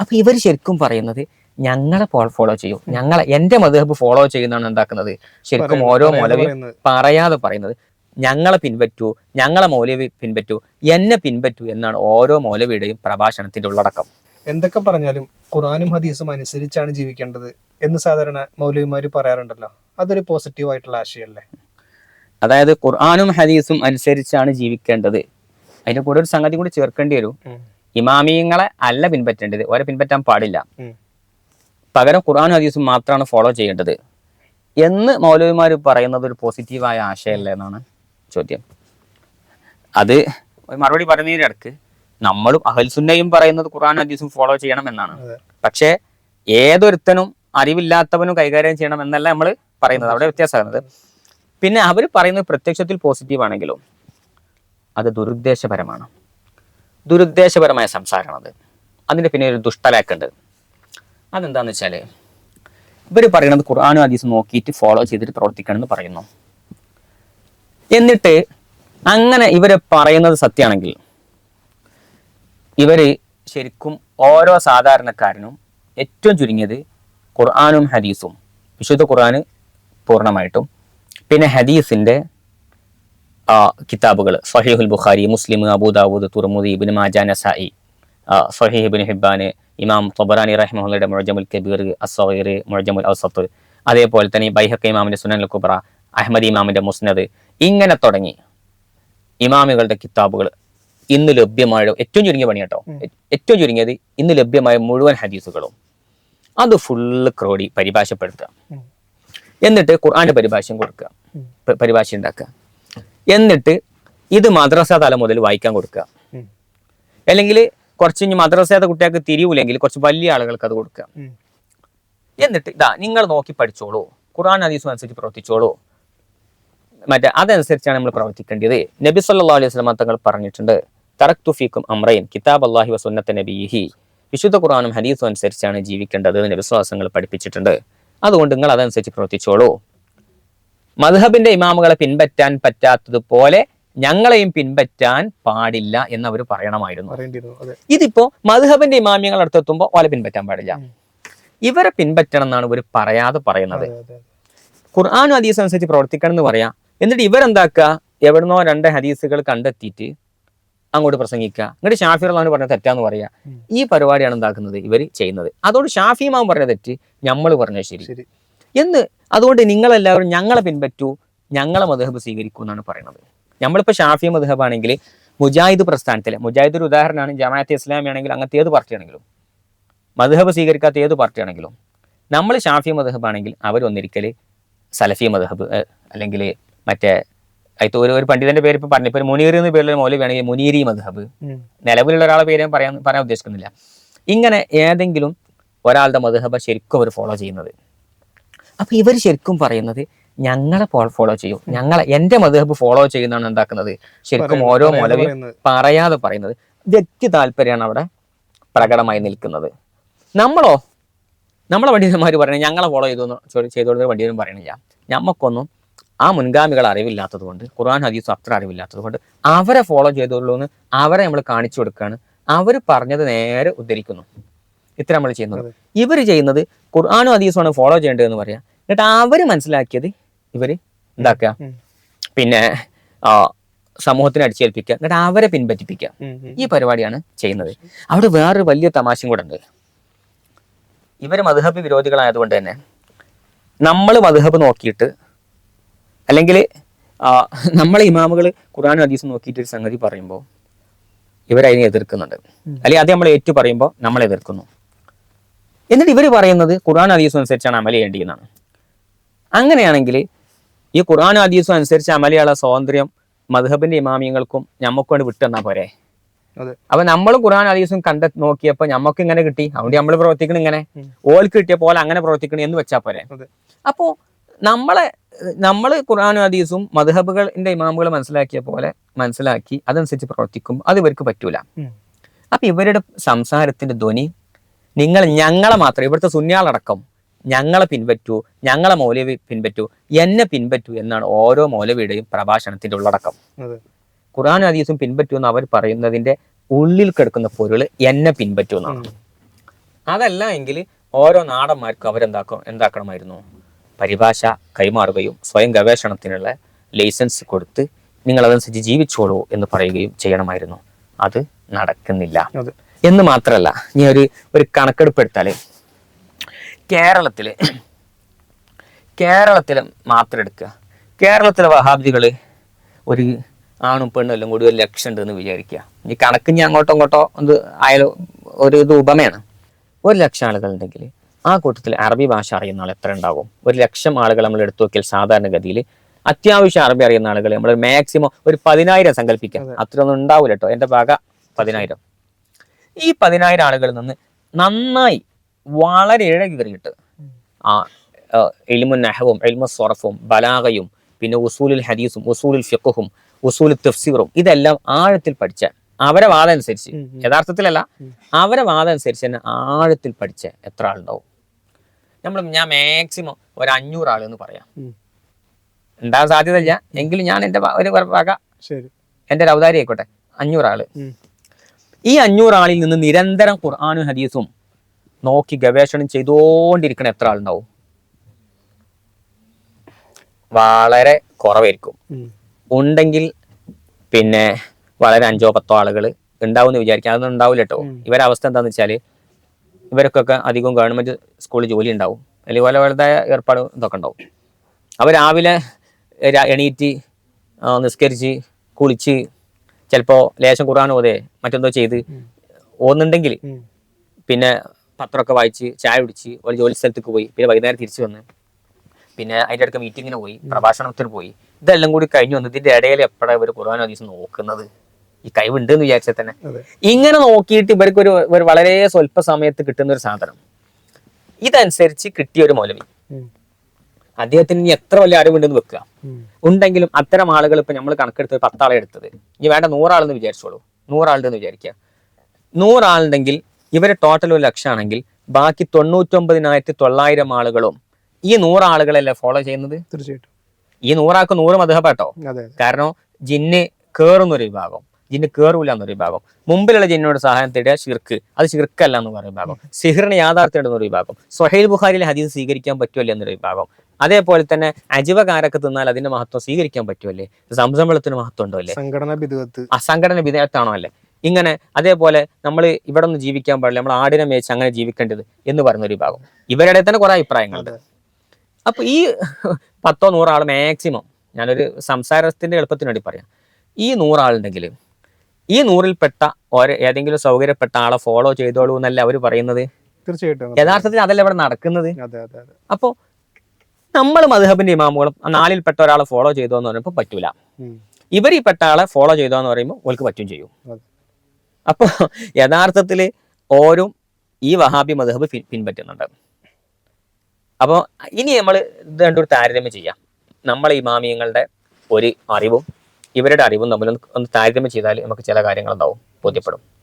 അപ്പൊ ഇവർ ശരിക്കും പറയുന്നത് ഞങ്ങളെ ഫോളോ ചെയ്യും. ഞങ്ങളെ എന്റെ മധുഹബ് ഫോളോ ചെയ്യുന്നതാണ് എന്താക്കുന്നത്? ശരിക്കും ഓരോ പറയാതെ മൗലവി പറയാതെ പറയുന്നത് ഞങ്ങളെ പിൻപറ്റൂ ഞങ്ങളെ മൗലവി പിൻപറ്റൂ എന്നെ പിൻപറ്റൂ എന്നാണ് ഓരോ മൗലവിയുടെയും പ്രഭാഷണത്തിന്റെ ഉള്ളടക്കം. എന്തൊക്കെ പറഞ്ഞാലും ഖുറാനും ഹദീസും അനുസരിച്ചാണ് ജീവിക്കേണ്ടത് എന്ന് സാധാരണ മൗലവിമാര് പറയാറുണ്ടല്ലോ. അതൊരു പോസിറ്റീവ് ആയിട്ടുള്ള ആശയമല്ലേ അതായത് ഖുർആാനും ഹദീസും അനുസരിച്ചാണ് ജീവിക്കേണ്ടത്. അതിന്റെ കൂടെ ഒരു സംഗതി കൂടി ചേർക്കേണ്ടി വരും. ഇമാമിയങ്ങളെ അല്ല പിൻപറ്റേണ്ടത്. ഓരെ പിൻപറ്റാൻ പാടില്ല. പകരം ഖുർആൻ ഹദീസും മാത്രമാണ് ഫോളോ ചെയ്യേണ്ടത്. എന്ന് മൗലവിമാർ പറയുന്നത് ഒരു പോസിറ്റീവായ ആശയമല്ല എന്നാണ് ചോദ്യം. അത് മറുപടി പറയുന്നതിന്റെ ഇടയ്ക്ക് നമ്മളും അഹൽസുന്നയും പറയുന്നത് ഖുർആൻ ഹദീസും ഫോളോ ചെയ്യണം എന്നാണ്. പക്ഷേ ഏതൊരുത്തനും അറിവില്ലാത്തവനും കൈകാര്യം ചെയ്യണം എന്നല്ല നമ്മൾ പറയുന്നത്. അവിടെ വ്യത്യാസമാകുന്നത്. പിന്നെ അവർ പറയുന്നത് പ്രത്യക്ഷത്തിൽ പോസിറ്റീവ് ആണെങ്കിലും അത് ദുരുദ്ദേശപരമാണ്. ദുരുദ്ദേശപരമായ സംസാരമാണത്. അതിന്റെ പിന്നെ ഒരു ദുഷ്ടലാക്കുണ്ട് അതെന്താന്ന് വെച്ചാൽ ഇവർ പറയുന്നത് ഖുർആാനും ഹദീസും നോക്കിയിട്ട് ഫോളോ ചെയ്തിട്ട് പ്രവർത്തിക്കണം എന്ന് പറയുന്നു. എന്നിട്ട് അങ്ങനെ ഇവർ പറയുന്നത് സത്യമാണെങ്കിൽ ഇവർ ശരിക്കും ഓരോ സാധാരണക്കാരനും ഏറ്റവും ചുരുങ്ങിയത് ഖുർആാനും ഹദീസും. വിശുദ്ധ ഖുർആാന് പൂർണമായിട്ടും. പിന്നെ ഹദീസിന്റെ കിതാബുകൾ. സഹീഹുൽ ബുഖാരി മുസ്ലിം അബൂദാബൂദ് തുറമുദി ഇബിൻ മാജ നസായി സഹീഹ് ഇബിൻ ഹിബാന് ഇമാം തൊബറാനി റഹ്മുള്ളയുടെ മുഴജമുൽ കബീർ അസീർ മുഴജമുൽ ഔസത്ത്. അതേപോലെ തന്നെ ബൈഹക്ക ഇമാമിന്റെ സുനൻ കുബ്ര അഹമ്മദ് ഇമാമിന്റെ മുസ്നദ്. ഇങ്ങനെ തുടങ്ങി ഇമാമികളുടെ കിതാബുകൾ ഇന്ന് ലഭ്യമായ ഏറ്റവും ചുരുങ്ങിയ പണി കേട്ടോ. ഏറ്റവും ചുരുങ്ങിയത് ഇന്ന് ലഭ്യമായ മുഴുവൻ ഹദീസുകളും. അത് ഫുള്ള് ക്രോഡി പരിഭാഷപ്പെടുത്തുക. എന്നിട്ട് ഖുർആന്റെ പരിഭാഷയും കൊടുക്കുക. പരിഭാഷ ഉണ്ടാക്കുക. എന്നിട്ട് ഇത് മദ്രസ തല മുതൽ വായിക്കാൻ കൊടുക്കുക. അല്ലെങ്കിൽ കുറച്ച് ഇനി മദ്രസയുടെ കുട്ടികൾക്ക് തിരിവില്ലെങ്കിൽ കുറച്ച് വലിയ ആളുകൾക്ക് അത് കൊടുക്കുക. എന്നിട്ട് ഇതാ നിങ്ങൾ നോക്കി പഠിച്ചോളൂ. ഖുറാൻ ഹദീസും അനുസരിച്ച് പ്രവർത്തിച്ചോളൂ. മറ്റേ അതനുസരിച്ചാണ് നമ്മൾ പ്രവർത്തിക്കേണ്ടത്. നബി സല്ലാ അലൈഹി വസല്ലം തങ്ങൾ പറഞ്ഞിട്ടുണ്ട് തറക്തു ഫീക്കും അമ്രൈൻ കിതാബ് അള്ളാഹി വസുന്നത്തെ നബിഹി. വിശുദ്ധ ഖുറാനും ഹദീസും അനുസരിച്ചാണ് ജീവിക്കേണ്ടത് നബിസ്വാസങ്ങൾ പഠിപ്പിച്ചിട്ടുണ്ട്. അതുകൊണ്ട് നിങ്ങൾ അതനുസരിച്ച് പ്രവർത്തിച്ചോളൂ. മദ്ഹബിന്റെ ഇമാമുകളെ പിൻപറ്റാൻ പറ്റാത്തതുപോലെ ഞങ്ങളെയും പിൻപറ്റാൻ പാടില്ല എന്ന് അവർ പറയണമായിരുന്നു ഇതിപ്പോ മധുഹബിന്റെ ഇമാമിയങ്ങൾ അടുത്തെത്തുമ്പോൾ ഓലെ പിൻപറ്റാൻ പാടില്ല. ഇവരെ പിൻപറ്റണം എന്നാണ് ഇവർ പറയാതെ പറയുന്നത്. ഖുർആാനും ഹദീസും അനുസരിച്ച് പ്രവർത്തിക്കണം എന്ന് പറയാം. എന്നിട്ട് ഇവരെന്താക്കുക? എവിടുന്നോ രണ്ട് ഹദീസുകൾ കണ്ടെത്തിയിട്ട് അങ്ങോട്ട് പ്രസംഗിക്കുക. എന്നിട്ട് ഷാഫി റഹ്മാൻ പറഞ്ഞ തെറ്റാന്ന് പറയാ. ഈ പരിപാടിയാണ് എന്താക്കുന്നത് ഇവർ ചെയ്യുന്നത്. അതോട് ഷാഫി പറഞ്ഞ തെറ്റ് നമ്മൾ പറഞ്ഞ ശരി. എന്ന്. അതുകൊണ്ട് നിങ്ങളെല്ലാവരും ഞങ്ങളെ പിൻപറ്റൂ. ഞങ്ങളെ മധുഹബ് സ്വീകരിക്കൂ എന്നാണ് പറയുന്നത് നമ്മളിപ്പോൾ ഷാഫി മധുഹബ് ആണെങ്കിൽ മുജാഹിദ് പ്രസ്ഥാനത്തിലെ മുജാഹിദ് ഒരു ഉദാഹരണമാണ് ജമാഅത്തെ ഇസ്ലാമി ആണെങ്കിൽ അങ്ങനത്തെ ഏത് പാർട്ടി ആണെങ്കിലും. മധുഹബ് സ്വീകരിക്കാത്ത ഏത് പാർട്ടി ആണെങ്കിലും. നമ്മൾ ഷാഫി മധുഹബ് ആണെങ്കിൽ അവർ ഒന്നിരിക്കൽ സലഫി മധുഹബ് അല്ലെങ്കിൽ മറ്റേ അയത്ത് ഒരു ഒരു പണ്ഡിതന്റെ പേര് ഇപ്പം പറഞ്ഞു ഇപ്പോൾ മുനീർ എന്ന പേരിൽ മോലി വേണമെങ്കിൽ മുനീരി മധുഹബ്. നിലവിലുള്ള ഒരാളെ പേര് ഞാൻ പറയാൻ പറയാൻ ഉദ്ദേശിക്കുന്നില്ല. ഇങ്ങനെ ഏതെങ്കിലും ഒരാളുടെ മധുഹബ ശരിക്കും അവർ ഫോളോ ചെയ്യുന്നത്. അപ്പൊ ഇവർ ശരിക്കും പറയുന്നത് ഞങ്ങളെ ഫോളോ ചെയ്യും. ഞങ്ങളെ എന്റെ മധുഹബ് ഫോളോ ചെയ്യുന്നതാണ് എന്താക്കുന്നത്? ശരിക്കും ഓരോ പറയാതെ മൗലവി പറയുന്നത്. പറയാതെ പറയുന്നത്. വ്യക്തി താല്പര്യമാണ് അവിടെ പ്രകടമായി നിൽക്കുന്നത്. നമ്മളോ? നമ്മളെ പണ്ഡിതന്മാർ പറയണേ ഞങ്ങളെ ഫോളോ ചെയ്തു എന്ന് ചോ- ചെയ്തോളുന്ന പണ്ഡിതനും പറയണില്ല. ഞമ്മക്കൊന്നും ആ മുൻഗാമികൾ അറിവില്ലാത്തത് കൊണ്ട് ഖുർആൻ ഹദീസ് അത്ര അറിവില്ലാത്തത് കൊണ്ട് അവരെ ഫോളോ ചെയ്തോളൂ എന്ന് അവരെ നമ്മൾ കാണിച്ചു കൊടുക്കുകയാണ് അവർ പറഞ്ഞത് നേരെ ഉദ്ധരിക്കുന്നു. ഇത്ര നമ്മൾ ചെയ്യുന്നത്. ഇവർ ചെയ്യുന്നത് ഖുർആാനും അതീസുമാണ് ഫോളോ ചെയ്യേണ്ടതെന്ന് പറയാം. എന്നിട്ട് അവർ മനസ്സിലാക്കിയത് ഇവർ എന്താക്കുക പിന്നെ സമൂഹത്തിന് അടിച്ചേൽപ്പിക്കുക. എന്നിട്ട് അവരെ പിൻപറ്റിപ്പിക്കുക. ഈ പരിപാടിയാണ് ചെയ്യുന്നത്. അവിടെ വേറൊരു വലിയ തമാശയും കൂടെ ഉണ്ട്. ഇവർ മധുഹബ് വിരോധികളായതുകൊണ്ട് തന്നെ നമ്മൾ മധുഹബ് നോക്കിയിട്ട് അല്ലെങ്കിൽ നമ്മളെ ഇമാമുകൾ ഖുർആൻ ഹദീസ് നോക്കിയിട്ട് ഒരു സംഗതി പറയുമ്പോൾ ഇവരതിനെ എതിർക്കുന്നുണ്ട്. അല്ലെങ്കിൽ അത് നമ്മൾ ഏറ്റു പറയുമ്പോൾ നമ്മളെ എതിർക്കുന്നു. എന്നിട്ട് ഇവർ പറയുന്നത് ഖുർആൻ ഹദീസും അനുസരിച്ചാണ് അമൽ ചെയ്യേണ്ടിയെന്നാണ്. അങ്ങനെയാണെങ്കിൽ ഈ ഖുർആൻ ഹദീസും അനുസരിച്ച് അമലിയുള്ള സ്വാതന്ത്ര്യം മധുഹബിന്റെ ഇമാമിയങ്ങൾക്കും ഞമ്മക്ക് കൊണ്ട് വിട്ടെന്നാ പോരെ. അപ്പൊ നമ്മൾ ഖുർആൻ ഹദീസും കണ്ട നോക്കിയപ്പോ ഞമ്മക്ക് ഇങ്ങനെ കിട്ടി. അതുകൊണ്ട് നമ്മൾ പ്രവർത്തിക്കണം ഇങ്ങനെ. ഓൽക്ക് കിട്ടിയ പോലെ അങ്ങനെ പ്രവർത്തിക്കണം എന്ന് വെച്ചാ പോരെ. അപ്പോ നമ്മളെ നമ്മൾ ഖുർആൻ ഹദീസും മധുഹബുകളിന്റെ ഇമാമുകൾ മനസ്സിലാക്കിയ പോലെ മനസ്സിലാക്കി അതനുസരിച്ച് പ്രവർത്തിക്കും. അത് ഇവർക്ക് പറ്റൂല. അപ്പൊ ഇവരുടെ സംസാരത്തിന്റെ ധ്വനി നിങ്ങൾ ഞങ്ങളെ മാത്രം ഇവിടുത്തെ സുന്യാളടക്കം ഞങ്ങളെ പിൻപറ്റൂ ഞങ്ങളെ മൗലവി പിൻപറ്റൂ എന്നെ പിൻപറ്റൂ എന്നാണ് ഓരോ മൗലവിയുടെയും പ്രഭാഷണത്തിന്റെ ഉള്ളടക്കം. ഖുർആൻ ഹദീസും പിൻപറ്റൂ എന്ന് അവർ പറയുന്നതിന്റെ ഉള്ളിൽ കിടക്കുന്ന പൊരുൾ എന്നെ പിൻപറ്റൂ എന്നാണ്. അതല്ല എങ്കിൽ ഓരോ നാടന്മാർക്കും അവരെന്താക്കും എന്താക്കണമായിരുന്നു? പരിഭാഷ കൈമാറുകയും സ്വയം ഗവേഷണത്തിനുള്ള ലൈസൻസ് കൊടുത്ത് നിങ്ങൾ അതനുസരിച്ച് ജീവിച്ചോളൂ എന്ന് പറയുകയും ചെയ്യണമായിരുന്നു. അത് നടക്കുന്നില്ല. എന്ന് മാത്രമല്ല ഇനി ഒരു ഒരു കണക്കെടുപ്പ് എടുത്താൽ കേരളത്തിൽ കേരളത്തിൽ മാത്രം എടുക്കുക. കേരളത്തിലെ വഹാബ്ദികൾ ഒരു ആണും പെണ്ണും എല്ലാം കൂടി ഒരു ലക്ഷം ഉണ്ടെന്ന് വിചാരിക്കുക. ഈ കണക്ക് ഞാൻ അങ്ങോട്ടോ ഇങ്ങോട്ടോ ഇത് ആയാലും ഒരു ഇത് ഉപമയാണ്. ഒരു ലക്ഷം ആളുകൾ ഉണ്ടെങ്കിൽ ആ കൂട്ടത്തിൽ അറബി ഭാഷ അറിയുന്ന ആൾ എത്ര ഉണ്ടാകും? ഒരു ലക്ഷം ആളുകൾ നമ്മൾ എടുത്തു നോക്കിയാൽ സാധാരണഗതിയിൽ അത്യാവശ്യം അറബി അറിയുന്ന ആളുകൾ നമ്മൾ മാക്സിമം ഒരു പതിനായിരം സങ്കല്പിക്കാം അത്രയൊന്നും ഉണ്ടാവില്ല കേട്ടോ. എന്റെ ഭാഗ പതിനായിരം. ഈ പതിനായിരം ആളുകളിൽ നിന്ന് നന്നായി വളരെ ഇഴകി കയറിയിട്ട് ആ എൽമു നഹവും എൽമു സ്വറഫും ബലാഗയും പിന്നെ ഉസൂലുൽ ഹദീസും ഉസൂലുൽ ഫിഖുഹും ഉസൂലുൽ തഫ്സീറും ഇതെല്ലാം ആഴത്തിൽ പഠിച്ച അവരെ വാദം അനുസരിച്ച്. യഥാർത്ഥത്തിലല്ല അവരെ വാദം അനുസരിച്ച് തന്നെ ആഴത്തിൽ പഠിച്ച എത്ര ആളുണ്ടാവും? നമ്മൾ ഞാൻ മാക്സിമം ഒരു അഞ്ഞൂറ് ആൾ എന്ന് പറയാം. ഉണ്ടാകാൻ സാധ്യതയില്ല. എങ്കിലും ഞാൻ എന്റെ ഒരു വക എന്റെ ഒരു അവതാരി ആയിക്കോട്ടെ. അഞ്ഞൂറ് ആൾ. ഈ അഞ്ഞൂറ് ആളിൽ നിന്ന് നിരന്തരം ഖുർആാനും ഹദീസും നോക്കി ഗവേഷണം ചെയ്തുകൊണ്ടിരിക്കണ എത്ര ആളുണ്ടാവും? വളരെ കുറവായിരിക്കും. ഉണ്ടെങ്കിൽ പിന്നെ വളരെ അഞ്ചോ പത്തോ ആളുകൾ ഉണ്ടാവും എന്ന് വിചാരിക്കാം. അതൊന്നും ഉണ്ടാവില്ല കേട്ടോ. ഉം. ഇവരെ അവസ്ഥ എന്താണെന്ന് വെച്ചാൽ ഇവർക്കൊക്കെ അധികം ഗവൺമെന്റ് സ്കൂളിൽ ജോലി ഉണ്ടാവും. അല്ലെങ്കിൽ പല പലതായ ഏർപ്പാട് ഇതൊക്കെ ഉണ്ടാവും. അവർ രാവിലെ എണീറ്റ് നിസ്കരിച്ച് കുളിച്ച് ചിലപ്പോൾ ലേശം ഖുർആൻ ഓതേ മറ്റെന്തോ ചെയ്ത് ഓന്നുണ്ടെങ്കിൽ പിന്നെ പത്രമൊക്കെ വായിച്ച് ചായ കുടിച്ച് ഒരു ജോലി സ്ഥലത്തേക്ക് പോയി പിന്നെ വൈകുന്നേരം തിരിച്ചു വന്ന് പിന്നെ അതിന്റെ അടുക്ക മീറ്റിങ്ങിന് പോയി പ്രഭാഷണത്തിന് പോയി. ഇതെല്ലാം കൂടി കഴിഞ്ഞു വന്നു ഇതിന്റെ ഇടയിൽ എപ്പോഴാണ് ഇവർ ഖുർആൻ ഹദീസ് നോക്കുന്നത്? ഈ കഴിവുണ്ട് എന്ന് വിചാരിച്ചാൽ തന്നെ ഇങ്ങനെ നോക്കിയിട്ട് ഇവർക്ക് ഒരു ഒരു വളരെ സ്വല്പ സമയത്ത് കിട്ടുന്ന ഒരു സാധനം. ഇതനുസരിച്ച് കിട്ടിയ ഒരു മൗലവി. അദ്ദേഹത്തിന് ഇനി എത്ര വലിയ അറിവുണ്ടെന്ന് വെക്കുക. ഉണ്ടെങ്കിലും അത്തരം ആളുകൾ ഇപ്പൊ നമ്മൾ കണക്കെടുത്ത് പത്താളെ എടുത്തത്. ഇനി വേണ്ട നൂറാളെന്ന് വിചാരിച്ചോളൂ. നൂറാളുണ്ടെന്ന് വിചാരിക്കുക. നൂറാളുണ്ടെങ്കിൽ ഇവരെ ടോട്ടൽ ഒരു ലക്ഷമാണെങ്കിൽ ബാക്കി തൊണ്ണൂറ്റൊമ്പതിനായിരത്തി തൊള്ളായിരം ആളുകളും ഈ നൂറാളുകളല്ലേ ഫോളോ ചെയ്യുന്നത്? തീർച്ചയായിട്ടും. ഈ നൂറാൾക്ക് നൂറ് മധുഹപ്പെട്ടോ കാരണം ജിന്ന് കേറുന്നൊരു വിഭാഗം. ജിന്ന് കേറൂല എന്നൊരു വിഭാഗം. മുമ്പിലുള്ള ജിന്നോട് സഹായം തേടിയ ശിർക്ക്. അത് ശിർക്കല്ല എന്ന് പറയുന്ന വിഭാഗം. സിഹിറിന് യാഥാർത്ഥ്യം എന്നൊരു വിഭാഗം. സൊഹൈൽ ബുഖാരിയിലെ ഹദീസ് സ്വീകരിക്കാൻ പറ്റുമല്ലേ എന്നൊരു വിഭാഗം. അതേപോലെ തന്നെ അജീവകാരൊക്കെ തിന്നാൽ അതിന്റെ മഹത്വം സ്വീകരിക്കാൻ പറ്റുമല്ലേ? സംരംഭത്തിന് മഹത്വം ഉണ്ടോ അല്ലേ? സംഘടന ബിദുവത്ത് അസംഘടന വിധേയത്താണോ അല്ലേ? ഇങ്ങനെ അതേപോലെ നമ്മൾ ഇവിടെ ഒന്ന് ജീവിക്കാൻ പാടില്ല നമ്മൾ ആടിനെ മേച്ച് അങ്ങനെ ജീവിക്കേണ്ടത് എന്ന് പറയുന്ന ഒരു വിഭാഗം. ഇവരുടെ തന്നെ കുറെ അഭിപ്രായങ്ങളുണ്ട്. അപ്പൊ ഈ പത്തോ നൂറോ ആൾ മാക്സിമം ഞാനൊരു സംസാരത്തിന്റെ എളുപ്പത്തിന് വേണ്ടി പറയാം. ഈ നൂറാളുണ്ടെങ്കിൽ ഈ നൂറിൽപ്പെട്ട ഓരോ ഏതെങ്കിലും സൗകര്യപ്പെട്ട ആളെ ഫോളോ ചെയ്തോളൂ എന്നല്ല അവർ പറയുന്നത്? തീർച്ചയായിട്ടും. യഥാർത്ഥത്തിൽ അതല്ല ഇവിടെ നടക്കുന്നത്? അപ്പോൾ നമ്മൾ മധുഹബിന്റെ ഇമാമുകളും നാലിൽപ്പെട്ട ഒരാളെ ഫോളോ ചെയ്തോ എന്ന് പറയുമ്പോൾ പറ്റൂല. ഇവർ ഈ പെട്ട ആളെ ഫോളോ ചെയ്തോ എന്ന് പറയുമ്പോൾ ഓൾക്ക് പറ്റും ചെയ്യും. അപ്പൊ അപ്പോൾ യഥാർത്ഥത്തിൽ ഓരും ഈ വഹാബി മധുഹബ് പിൻ- പിൻപറ്റുന്നുണ്ട്. അപ്പോൾ ഇനി നമ്മൾ ഇത് രണ്ടൊരു താരതമ്യം ചെയ്യാം. നമ്മളെ ഇമാമിയങ്ങളുടെ ഒരു അറിവും ഇവരുടെ അറിവും തമ്മിൽ ഒന്ന് ഒന്ന് താരതമ്യം ചെയ്താൽ നമുക്ക് ചില കാര്യങ്ങൾ ഉണ്ടാവും ബോധ്യപ്പെടും.